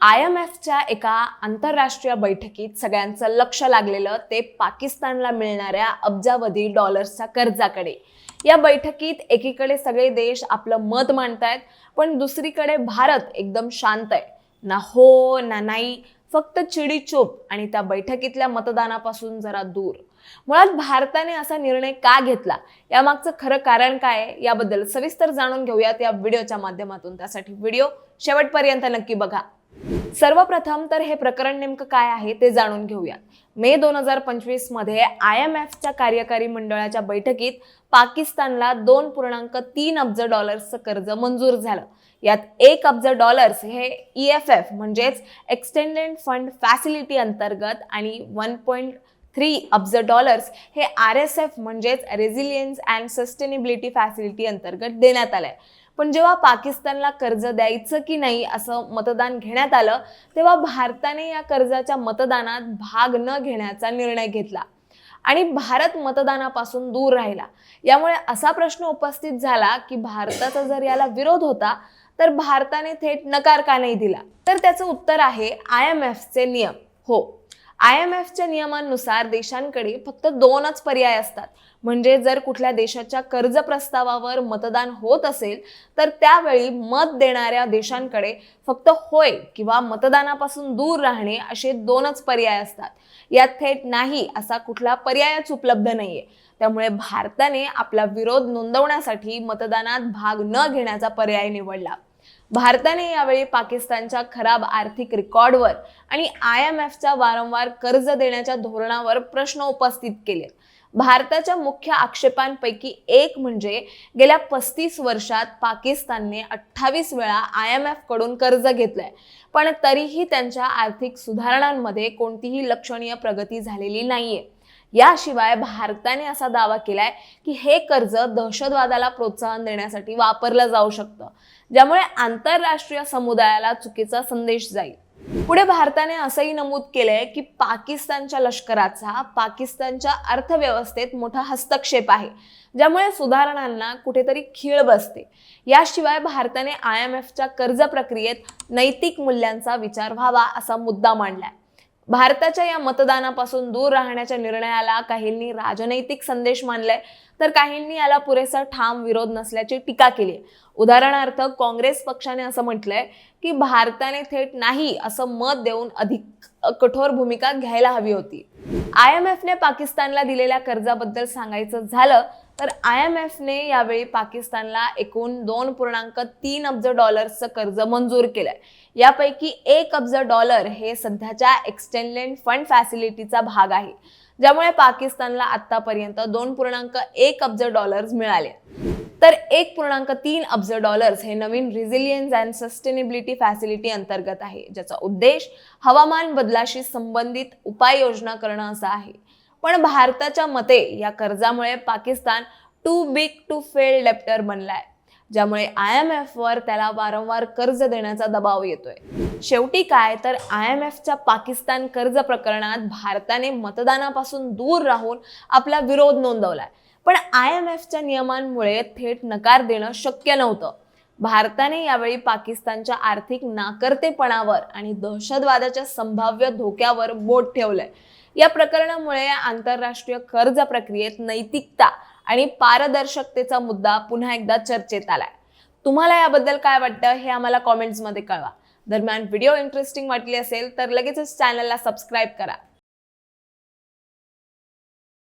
I am एफच्या एका आंतरराष्ट्रीय बैठकीत सगळ्यांचं लक्ष लागलेलं ते पाकिस्तानला मिळणाऱ्या अब्जावधी डॉलर्सच्या कर्जाकडे. या बैठकीत एकीकडे सगळे देश आपलं मत मांडतायत पण दुसरीकडे भारत एकदम शांत आहे. ना हो ना नाही फक्त चिडी चूप आणि त्या बैठकीतल्या मतदानापासून जरा दूर. मुळात भारताने असा निर्णय का घेतला? यामागचं खरं कारण काय आहे? याबद्दल सविस्तर जाणून घेऊयात या व्हिडिओच्या माध्यमातून. त्यासाठी व्हिडिओ शेवटपर्यंत नक्की बघा. सर्वप्रथम तर हे प्रकरण नेमकं काय आहे ते जाणून घेऊयात. मे दोन हजार पंचवीसमध्ये आय एम एफच्या कार्यकारी मंडळाच्या बैठकीत पाकिस्तानला दोन पूर्णांक तीन अब्ज डॉलर्सचं कर्ज मंजूर झालं. यात एक अब्ज डॉलर्स हे ई एफ एफ म्हणजेच एक्सटेंडेड फंड फॅसिलिटी अंतर्गत आणि वन पॉईंट थ्री अब्ज डॉलर्स हे आर एस एफ म्हणजेच रेझिलियन्स अँड सस्टेनेबिलिटी फॅसिलिटी अंतर्गत देण्यात आलं आहे पण जेव्हा पाकिस्तानला कर्ज द्यायचं की नाही असं मतदान घेण्यात आलं तेव्हा भारताने या कर्जाच्या मतदानात भाग न घेण्याचा निर्णय घेतला आणि भारत मतदानापासून दूर राहिला. यामुळे असा प्रश्न उपस्थित झाला की भारताचा जर याला विरोध होता तर भारताने थेट नकार का नाही दिला? तर त्याचं उत्तर आहे आय एम एफचे नियम. हो. आय एम एफच्या नियमांनुसार देशांकडे फक्त दोनच पर्याय असतात. म्हणजे जर कुठल्या देशाच्या कर्ज प्रस्तावावर मतदान होत असेल तर त्यावेळी मत देणाऱ्या देशांकडे फक्त होय किंवा मतदानापासून दूर राहणे असे दोनच पर्याय असतात. यात थेट नाही असा कुठला पर्यायच उपलब्ध नाहीये. त्यामुळे भारताने आपला विरोध नोंदवण्यासाठी मतदानात भाग न घेण्याचा पर्याय निवडला. भारताने यावेळी पाकिस्तानच्या खराब आर्थिक रेकॉर्डवर आणि आय एम एफच्या वारंवार कर्ज देण्याच्या धोरणावर प्रश्न उपस्थित केले. भारताच्या मुख्य आक्षेपांपैकी एक म्हणजे गेल्या पस्तीस वर्षात पाकिस्तानने अठ्ठावीस वेळा आय एम एफकडून कर्ज घेतलंय. पण तरीही त्यांच्या आर्थिक सुधारणांमध्ये कोणतीही लक्षणीय प्रगती झालेली नाहीये. याशिवाय भारताने असा दावा केलाय की हे कर्ज दहशतवादाला प्रोत्साहन देण्यासाठी वापरलं जाऊ शकतं ज्यामुळे आंतरराष्ट्रीय समुदायाला चुकीचा संदेश जाईल. पुढे भारताने असंही नमूद केलंय की पाकिस्तानच्या लष्कराचा पाकिस्तानच्या अर्थव्यवस्थेत मोठा हस्तक्षेप आहे ज्यामुळे सुधारणांना कुठेतरी खीळ बसते. याशिवाय भारताने आय एम एफच्या कर्ज प्रक्रियेत नैतिक मूल्यांचा विचार व्हावा असा मुद्दा मांडलाय. भारताच्या या मतदानापासून दूर राहण्याच्या निर्णयाला काहींनी राजनैतिक संदेश मानलाय तर काहींनी याला पुरेसा ठाम विरोध नसल्याची टीका केली उदाहरणार्थ काँग्रेस पक्षाने असं म्हटलंय की भारताने थेट नाही असं मत देऊन अधिक कठोर भूमिका घ्यायला हवी होती. आय एम एफने पाकिस्तानला दिलेल्या कर्जाबद्दल सांगायचं झालं तर आय एम एफने यावेळी पाकिस्तानला एकूण दोन पूर्णांक तीन अब्ज डॉलर्सचं कर्ज मंजूर केलंय. यापैकी एक अब्ज डॉलर हे सध्याच्या एक्सटेंडेड फंड फॅसिलिटीचा भाग आहे ज्यामुळे पाकिस्तानला आतापर्यंत दोन पूर्णांक एक अब्ज डॉलर्स मिळाले. तर एक पूर्णांक तीन अब्ज डॉलर्स हे नवीन रिझिलियन्स अँड सस्टेनेबिलिटी फॅसिलिटी अंतर्गत आहे ज्याचा उद्देश हवामान बदलाशी संबंधित उपाययोजना करणं असा आहे. पण भारताच्या मते या कर्जामुळे Pakistan too big to fail debtor बनलाय ज्यामुळे आय एम एफवर त्याला वारंवार कर्ज देण्याचा दबाव येतोय. शेवटी काय तर आय एम एफच्या पाकिस्तान कर्ज प्रकरणात भारताने मतदानापासून दूर राहून आपला विरोध नोंदवलाय. पण आय एम एफच्या नियमांमुळे थेट नकार देणं शक्य नव्हतं. भारताने यावेळी पाकिस्तानच्या आर्थिक नाकर्तेपणावर आणि दहशतवादाच्या संभाव्य धोक्यावर बोट ठेवलंय. या प्रकरणामुळे आंतरराष्ट्रीय कर्ज प्रक्रियेत नैतिकता आणि पारदर्शकतेचा मुद्दा पुन्हा एकदा चर्चेत आलाय. तुम्हाला याबद्दल काय वाटतं हे आम्हाला कॉमेंट्समध्ये कळवा. दरम्यान व्हिडिओ इंटरेस्टिंग वाटली असेल तर लगेचच चॅनलला सबस्क्राईब करा.